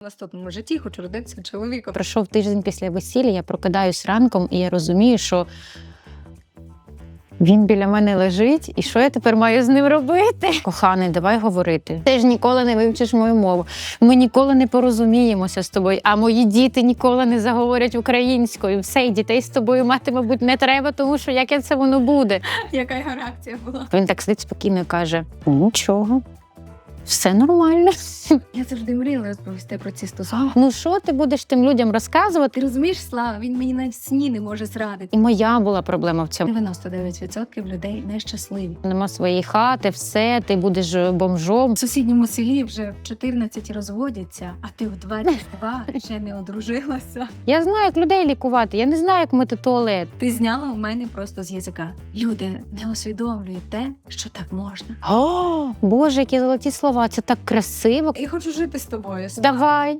В наступному житті хочу родитися чоловіком. Пройшов тиждень після весілля, я прокидаюсь ранком, і я розумію, що він біля мене лежить, і що я тепер маю з ним робити? Коханий, давай говорити. Ти ж ніколи не вивчиш мою мову. Ми ніколи не порозуміємося з тобою, а мої діти ніколи не заговорять українською. Все, і дітей з тобою мати, мабуть, не треба, тому що яке це воно буде. Яка його реакція була? Він так сидить спокійно і каже: нічого, все нормально. Я завжди мріяла розповісти про ці стосунки. Ну що ти будеш тим людям розказувати? Ти розумієш, Слава, він мені навіть сні не може зрадити. І моя була проблема в цьому. 99% людей нещасливі. Нема своєї хати, все, ти будеш бомжом. В сусідньому селі вже в 14 розводяться, а ти в 22 ще не одружилася. Я знаю, як людей лікувати. Я не знаю, як мити туалет. Ти зняла у мене просто з язика. Люди не усвідомлюють те, що так можна. О, Боже, які золоті слова! Це так красиво. Я хочу жити з тобою. Давай.